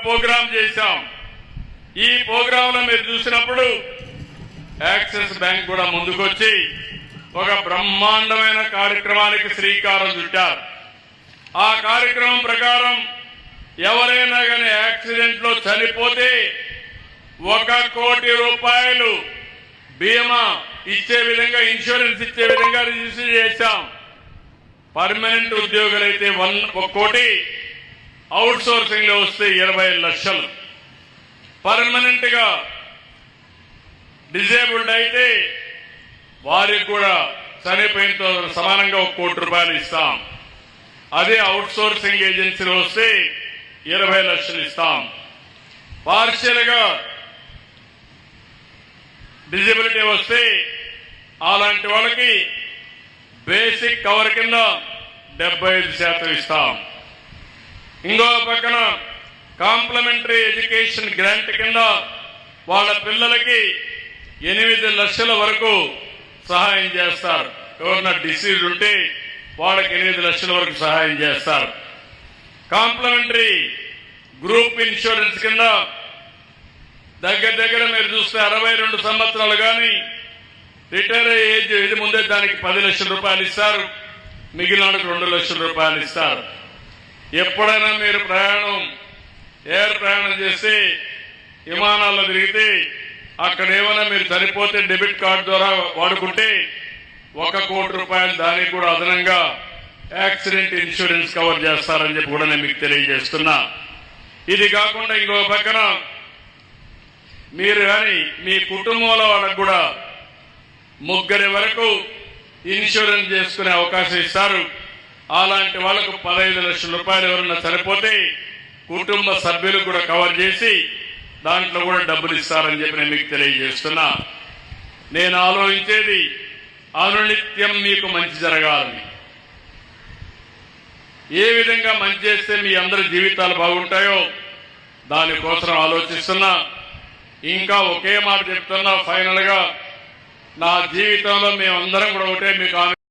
Programme చేశాం. ఈ ప్రోగ్రామ్లో మీరు చూసినప్పుడు యాక్సిస్ బ్యాంక్ కూడా ముందుకొచ్చి ఒక బ్రహ్మాండమైన కార్యక్రమానికి శ్రీకారం చుట్టారు. ఆ కార్యక్రమం ప్రకారం ఎవరైనా కానీ యాక్సిడెంట్లో చనిపోతే ఒక కోటి రూపాయలు బీమా ఇచ్చే విధంగా ఇన్సూరెన్స్ ఇచ్చే విధంగా రిజిస్టర్ చేశాం. పర్మనెంట్ ఉద్యోగులైతే వన్ ఒక కోటి అవుట్ సోర్సింగ్లో వస్తే ఇరవై లక్షలు. పర్మనెంట్గా డిజేబుల్డ్ అయితే వారికి కూడా చనిపోయినతో సమానంగా ఒక కోటి రూపాయలు ఇస్తాం. అదే అవుట్ సోర్సింగ్ ఏజెన్సీలో వస్తే ఇరవై లక్షలు ఇస్తాం. పార్షియల్గా డిజబిలిటీ వస్తే అలాంటి వాళ్ళకి బేసిక్ కవర్ కింద డెబ్బై ఐదు శాతం ఇస్తాం. ఇంకో పక్కన కాంప్లిమెంటరీ ఎడ్యుకేషన్ గ్రాంట్ కింద వాళ్ళ పిల్లలకి ఎనిమిది లక్షల వరకు సహాయం చేస్తారు. ఎవరన్నా డిసీజ్ ఉంటే వాళ్ళకి ఎనిమిది లక్షల వరకు సహాయం చేస్తారు. కాంప్లిమెంటరీ గ్రూప్ ఇన్సూరెన్స్ కింద దగ్గర దగ్గర మీరు చూస్తే అరవై రెండు సంవత్సరాలు కానీ రిటైర్ ఏజ్ ఇది ముందే దానికి పది లక్షల రూపాయలు ఇస్తారు. మిగిలిన రెండు లక్షల రూపాయలు ఇస్తారు. ఎప్పుడైనా మీరు ప్రయాణం ఎయిర్ ప్రయాణం చేసి విమానాల్లో తిరిగితే అక్కడ ఏమైనా మీరు చనిపోతే డెబిట్ కార్డు ద్వారా వాడుకుంటే ఒక కోటి రూపాయలు దానికి కూడా అదనంగా యాక్సిడెంట్ ఇన్సూరెన్స్ కవర్ చేస్తారని చెప్పి కూడా నేను మీకు తెలియజేస్తున్నా. ఇది కాకుండా ఇంకో పక్కన మీరు కానీ మీ కుటుంబంలో వాళ్ళకు కూడా ముగ్గురి వరకు ఇన్సూరెన్స్ చేసుకునే అవకాశం ఇస్తారు. అలాంటి వాళ్ళకు పదహైదు లక్షల రూపాయలు ఎవరన్నా చనిపోతే కుటుంబ సభ్యులు కూడా కవర్ చేసి దాంట్లో కూడా డబ్బులు ఇస్తారని చెప్పి నేను మీకు తెలియజేస్తున్నా. నేను ఆలోచించేది అనునిత్యం మీకు మంచి జరగాలని. ఏ విధంగా మంచి చేస్తే మీ అందరి జీవితాలు బాగుంటాయో దానికోసం ఆలోచిస్తున్నా. ఇంకా ఒకే మాట చెప్తున్నా ఫైనల్గా నా జీవితంలో మేమందరం కూడా ఒకటే మీకు